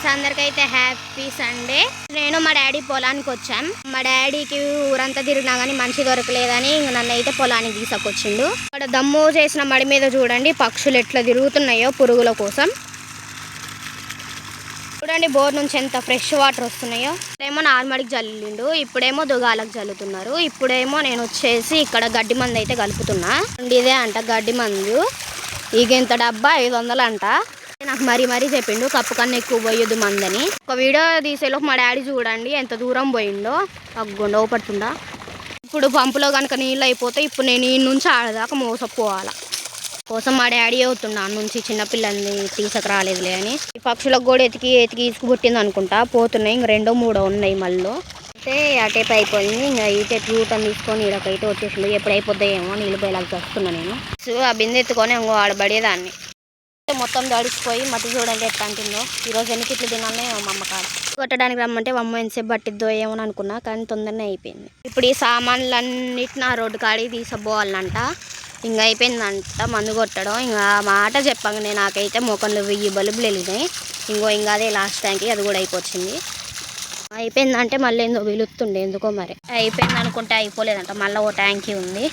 Friends అందరికైతే happy Sunday. నేను మా daddy పొలానికి వచ్చాం. మా డాడీకి ఊరంతా తిరిగినా కానీ మంచి దొరకలేదని ఇంక నన్ను అయితే పొలానికి తీసుకొచ్చిండు. అక్కడ దమ్ము చేసిన మడి మీద చూడండి పక్షులు ఎట్లా తిరుగుతున్నాయో పురుగుల కోసం. చూడండి బోర్ నుంచి ఎంత ఫ్రెష్ వాటర్ వస్తున్నాయో. ఇప్పుడేమో నార్మల్కి జల్లిండు ఇప్పుడేమో దుగాలకు జల్లుతున్నారు. ఇప్పుడేమో నేను వచ్చేసి ఇక్కడ గడ్డి మందు అయితే కలుపుతున్నా. ఇదే అంట గడ్డి మందు. ఇక ఇంత డబ్బా? ఐదు వందలు అంట. నాకు మరీ మరీ చెప్పిండు కప్పు కన్నా ఎక్కువ పోయొద్దు మందని. ఒక వీడియో తీసేలోపు మా డాడీ చూడండి ఎంత దూరం పోయిండో. అగ్గుండో పడుతుండా ఇప్పుడు పంపులో కనుక నీళ్ళు అయిపోతే ఇప్పుడు నేను ఈ నుంచి ఆడదాకా మోసపోవాలా? కోసం మా డాడీ అవుతున్నా నుంచి చిన్నపిల్లల్ని తీసుకు రాలేదులే అని. ఈ పక్షులకు కూడా ఎతికి ఎతికి తీసుకుబుట్టింది అనుకుంటా. పోతున్నాయి ఇంక రెండో మూడో ఉన్నాయి మళ్ళీ. అయితే అటేపు అయిపోయింది ఇంకా ఇటే యూటర్న్ తీసుకొని ఈడకైతే వచ్చేసింది ఎప్పుడు అయిపోతాయేమో నీళ్ళు పోయేలాగా చేస్తున్నా నేను. సో ఆ బిందె ఎత్తుకొని ఇంకో ఆడబడేదాన్ని. మొత్తం దడిచిపోయి మట్టి చూడండి ఎట్లా అంటుందో. ఈరోజు ఎన్ని కిట్లు తినాలనే మా అమ్మ కాడ. కొట్టడానికి రమ్మంటే మా అమ్మ ఎంతసేపు పట్టిద్దో ఏమో అని అనుకున్నా కానీ తొందరనే అయిపోయింది. ఇప్పుడు ఈ సామాన్లన్నిటిని ఆ రోడ్డు కాడికి తీసుకుపోవాలంట. ఇంకా అయిపోయిందంట మందు కొట్టడం. ఇంకా మాట చెప్పంగా నేను నాకైతే మోకంలో వెయ్యి బల్బులు వెళ్ళినాయి ఇంకో ఇంకా అదే లాస్ట్ ట్యాంక్కి అది కూడా అయిపోతుంది అయిపోయిందంటే మళ్ళీ ఏందో వెలుతుండే ఎందుకో మరి. అయిపోయింది అనుకుంటే అయిపోలేదంట మళ్ళీ ఓ ట్యాంకీ ఉంది.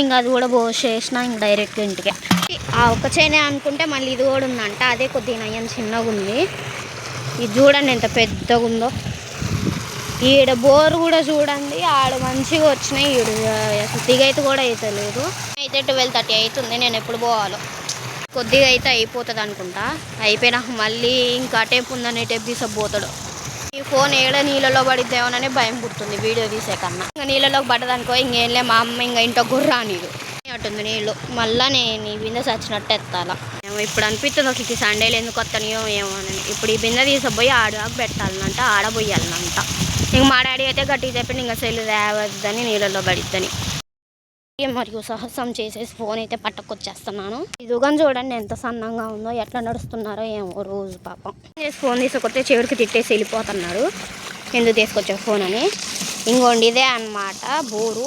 ఇంకా అది కూడా పోసేసిన ఇంక డైరెక్ట్ ఇంటికి. ఆ ఒక్క చేనే అనుకుంటే మళ్ళీ ఇది కూడా ఉందంట. అదే కొద్దిగా నయ్యం చిన్నగా ఉంది. ఇది చూడండి ఎంత పెద్దగా ఉందో. ఈడ బోర్ కూడా చూడండి. ఆడ మంచిగా వచ్చినాయి. ఈడు అసలు దిగైతే కూడా అయితే లేదు అయితే ట్వెల్వ్ థర్టీ అవుతుంది నేను ఎప్పుడు పోవాలో. కొద్దిగా అయితే అయిపోతుంది అనుకుంటా. అయిపోయినాక మళ్ళీ ఇంకా టేపు ఉందని టేపు తీసుకుపోతాడు ఈ ఫోన్ ఏడ నీళ్ళలో పడిద్దేమోనని భయం పుడుతుంది వీడియో తీసే కన్నా. ఇంకా నీళ్ళలోకి పడ్డదనుకో ఇంకేంలే మా అమ్మ ఇంకా ఇంట్లో గుర్రా నీళ్ళు. అటుంది నీళ్ళు. మళ్ళా నేను ఈ బిందె చచ్చినట్టు ఎత్తాలా. ఏమో ఇప్పుడు అనిపిస్తుంది ఒక ఈ సండేలు ఎందుకు వస్తానో ఏమో అని. ఇప్పుడు ఈ బిందె తీసుకుపోయి ఆడదాకా పెట్టాలనంట ఆడబోయాలనంట ఇంక మా డాడీ అయితే గట్టిగా చెప్పింది ఇంకా సెల్లు తేవద్దని నీళ్ళలో పడిద్దని. మరియు సాహసం చేసేసి ఫోన్ అయితే పట్టుకొచ్చేస్తున్నాను. ఈ చూడండి ఎంత సన్నంగా ఉందో ఎట్లా నడుస్తున్నారో ఏమో రోజు పాపం. చేసి ఫోన్ తీసుకొస్తే చివరికి తిట్టేసి వెళ్ళిపోతున్నాడు ఎందుకు తీసుకొచ్చే ఫోన్ అని? ఇంకోండి ఇదే అన్నమాట బోరు.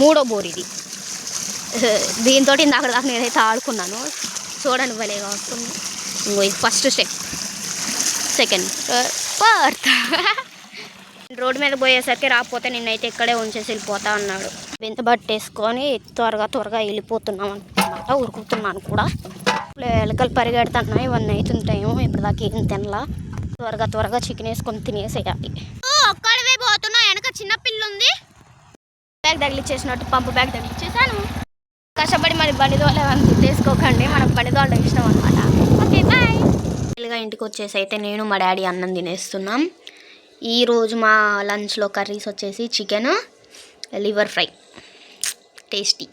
మూడో బోర్ ఇది. దీంతో ఇందాక దాకా నేనైతే ఆడుకున్నాను. చూడండి భలేగా వస్తుంది. ఇంకో ఇది first step. Second fourth. Road మీద పోయేసరికి రాకపోతే నిన్నైతే ఇక్కడే ఉంచేసి వెళ్ళిపోతా అన్నాడు. బెంత పట్టేసుకొని త్వరగా త్వరగా వెళ్ళిపోతున్నాం అనమాట ఉరుకుతున్నాను కూడా. ఇప్పుడు ఎలకలు పరిగెడుతున్నాయి ఇవన్నీ అవుతుంటాయేమో ఇప్పుడు దాకా ఏం తినలా. త్వరగా త్వరగా చికెన్ వేసుకొని తినేసేయాలి. ఒక్కడివే పోతున్నా వెనక చిన్న పిల్ల ఉంది బ్యాగ్ తగిలిచ్చేసినట్టు పంపు బ్యాగ్ తగిలిచ్చేసాను. కష్టపడి మరి బండి దోలేవని తీసుకోకండి మనకు బండి దోలడం ఇష్టం అనమాట ఓకే బాయ్. ఇంటికి వచ్చేసి అయితే నేను మా డాడీ అన్నం తినేస్తున్నాం. ఈరోజు మా లంచ్లో కర్రీస్ వచ్చేసి చికెన్ liver fry. Tasty.